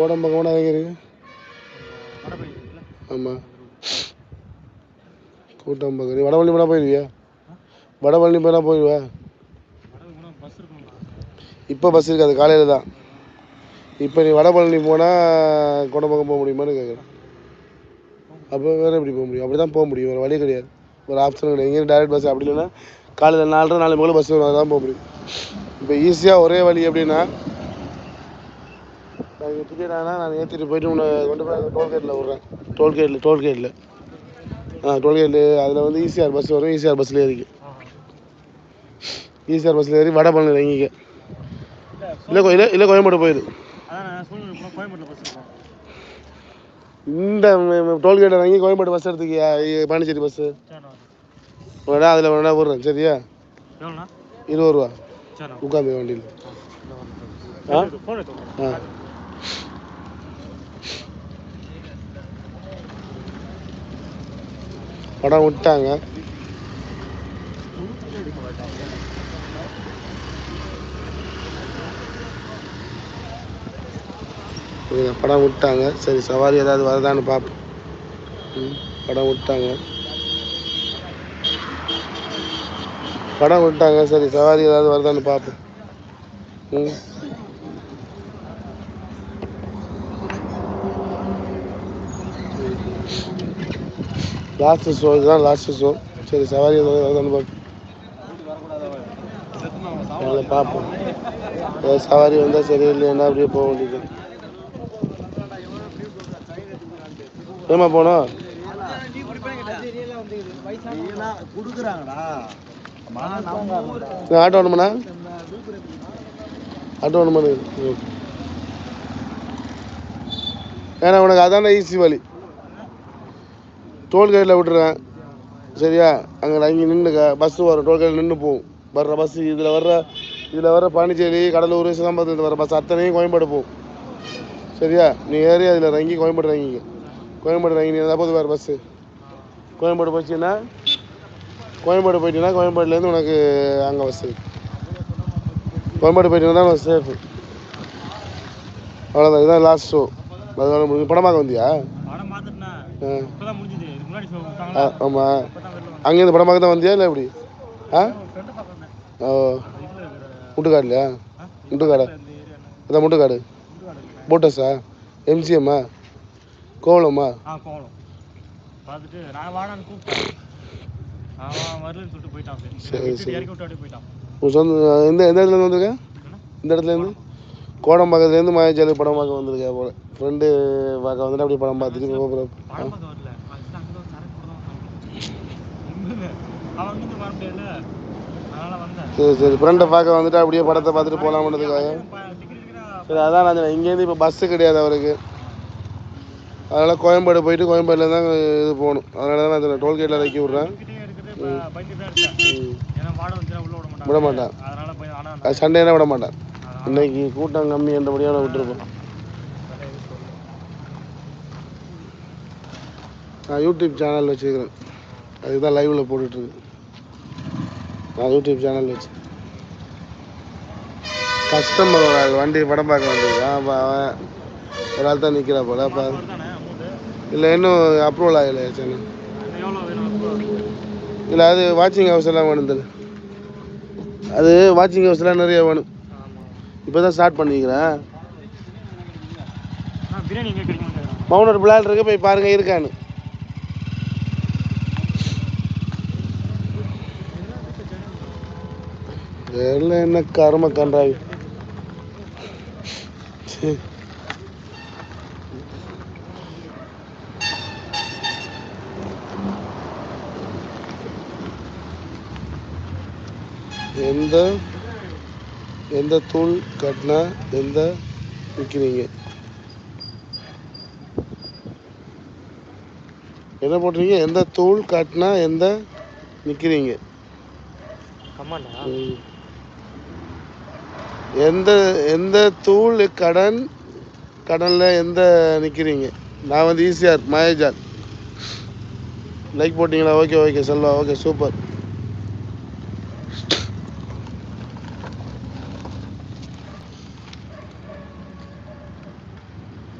பக்கம் கூட எங்கே இருக்கு? வடபழனி இருக்குல்ல? ஆமாம் கூட்டம் பக்கம் வடபழனி போனால் போயிடுவியா வடபழனி போனால் போயிடுவா இப்போ பஸ் இருக்காது காலையில் தான். இப்போ நீ வடபழனி போனால் குடம்பக்கம் போக முடியுமான்னு கேட்குறேன் அப்போ வேறு எப்படி போக முடியும்? அப்படி தான் போக முடியும். வேறு வழி கிடையாது. ஒரு ஆப்ஷன் கிடையாது. இங்கே டேரக்ட் பஸ் அப்படி இல்லைன்னா காலையில் நாலரை நாலு மணி பஸ் வரும். அதான் போக முடியும். இப்போ ஈஸியாக ஒரே வழி எப்படின்னா டிக்கெட் ஆனால் நான் ஏற்றிட்டு போயிட்டு உன்னை கொண்டு போய் டோல்கேட்டில் விட்றேன். டோல்கேட்டில் டோல்கேட்டில் ஆ டோல்கேட்டில் அதில் வந்து ஈசிஆர் பஸ் வரும். ஈசிஆர் பஸ்ஸில் ஏறிக்க. ஈசிஆர் பஸ்ஸில் ஏறி வடபழனி இறங்கிக்க. இல்லை கோ- இல்லை இல்லை கோயம்பேடு போயிடு இந்த டோல்கேட் இறங்கி கோயம்பேடு பஸ் எடுத்துக்கியா பாண்டிச்சேரி பஸ்ஸு வேணா அதில் வேணா விட்றேன் சரியா? இருபது ரூபா. உட்காந்து வண்டியில். ஆ? ஆ. படம் விட்டாங்க. படம் விட்டாங்க. சரி சவாரி ஏதாவது வருதான்னு பார்ப்போம் ம், படம் விட்டாங்க. படம் விட்டாங்க. சரி சவாரி ஏதாவது வருதான்னு பார்ப்போம் ம். லாஸ்ட்டு ஷோ இதுதான் லாஸ்ட்டு ஷோ சரி சவாரி வருதான்னு பார்ப்போம் பார்ப்போம் ஏதாவது சவாரி வந்தால் சரி இல்லைன்னா அப்படியே போக வேண்டியது ஏமா போனோம் ஆட்டோ வேணுமாண்ணா ஆட்டோ வேணுமாண்ணு ஏன்னா உனக்கு அதான ஈஸி வழி டோல்கேட்டில் விட்டுறேன் சரியா? அங்கே அங்கே நின்றுக்க பஸ்ஸு வரும். டோல்கேட்டில் நின்று போகும் வர்ற பஸ் இதில் வர்ற இதில் வர்ற பாண்டிச்சேரி கடலூர் சிதம்பரத்தில் வர பஸ் அத்தனையும் கோயம்பேடு போகும். சரியா? நீ ஏறி அதில் இறங்கி கோயம்பேடு இறங்கிக்க கோயம்பேடு இறங்கி நீ போது வேறு பஸ்ஸு கோயம்பேடு போச்சுன்னா கோயம்பேடு போயிட்டீங்கன்னா கோயம்பேடுலேருந்து உனக்கு அங்கே பஸ் இருக்கு கோயம்பேடு போயிட்டீங்கன்னா தான் சேஃபு அவ்வளோதான் இதுதான் லாஸ்ட் ஷோ அதோட முடிஞ்சு படம் பார்க்க வந்தியா? ஆ. ஆமாம் வெளில அங்கேருந்து படம் பார்க்க தான் வந்தியா இல்லை எப்படி? ஆ? ஓ. முட்டுக்காடுலையா? முட்டுக்காடா? அதான் முட்டுக்காடு. போட்டஸா? எம்சிஎம்மா? கோவலம்மா. சரி, சரி. சொந்த எந்த எந்த இடத்துலேருந்து வந்திருக்க? என்ன? இந்த இடத்துலேருந்து கோடம்பாக்கத்துலேருந்து மாயாஜாலி படம் பார்க்க வந்திருக்கேன் போல. ஃப்ரெண்டு பார்க்க வந்துட்டு அப்படியே படம் பார்த்துட்டு படம் பார்க்க வரல அதுக்கு அங்கே வந்து சரக்கு போட தான் வந்தான். அவன் இங்கிருந்து வர முடியல அதனால வந்தேன் சரி சரி. ஃப்ரெண்டை பார்க்க வந்துட்டு அப்படியே படத்தை பார்த்துட்டு போகலாம்ன்றதுக்காக சரி அதான் நான் இங்கேருந்து இப்போ பஸ்ஸு கிடையாது அவருக்கு. அதனால் கோயம்பேடு போயிட்டு கோயம்பேடுல தான் இது போகணும். அதனால தான் நான் டோல்கேட்டில் இறக்கி விட்றேன். தான் விட மாட்டான். அது சண்டேனா விட மாட்டேன். இன்னைக்கு கூட்டம் கம்மி என்றபடியாக விட்டுருப்போம். நான் யூடியூப் சேனல் வச்சுருக்கிறேன். அதுதான் லைவில் போட்டுட்ருக்கு நான் யூடியூப் சேனல் வச்சு. கஸ்டமர் ஒரு ஆள் வண்டி படம் பார்க்க வந்திருக்கான். ஒரு ஆள் தான் நிற்கிறா போல அப்போ இல்லை இன்னும் அப்ரூவல் ஆகலை சேனல் இல்லை அது வாட்சிங் ஹவுஸ் எல்லாம் வேணும் அது வாட்சிங் ஹவுஸ்லாம் நிறைய வேணும். இப்போ தான் ஸ்டார்ட் பண்ணிக்கிறேன் மௌனர் பிளான் இருக்கு போய் பாருங்க இருக்கான்னு. தெரியல என்ன கரும கன்றாவி. எந்த எந்த தூள் கட்டினா எந்த விற்கிறீங்க என்ன போட்டிருக்கீங்க? எந்த தூள் காட்டினா எந்த நிற்கிறீங்க கம்மாண்டா எந்த எந்த தூள் கடன் கடனில் எந்த நிற்கிறீங்க நான் வந்து ஈஸியார் மாயஜால் லைக் போட்டிங்களா? Okay okay Selva okay super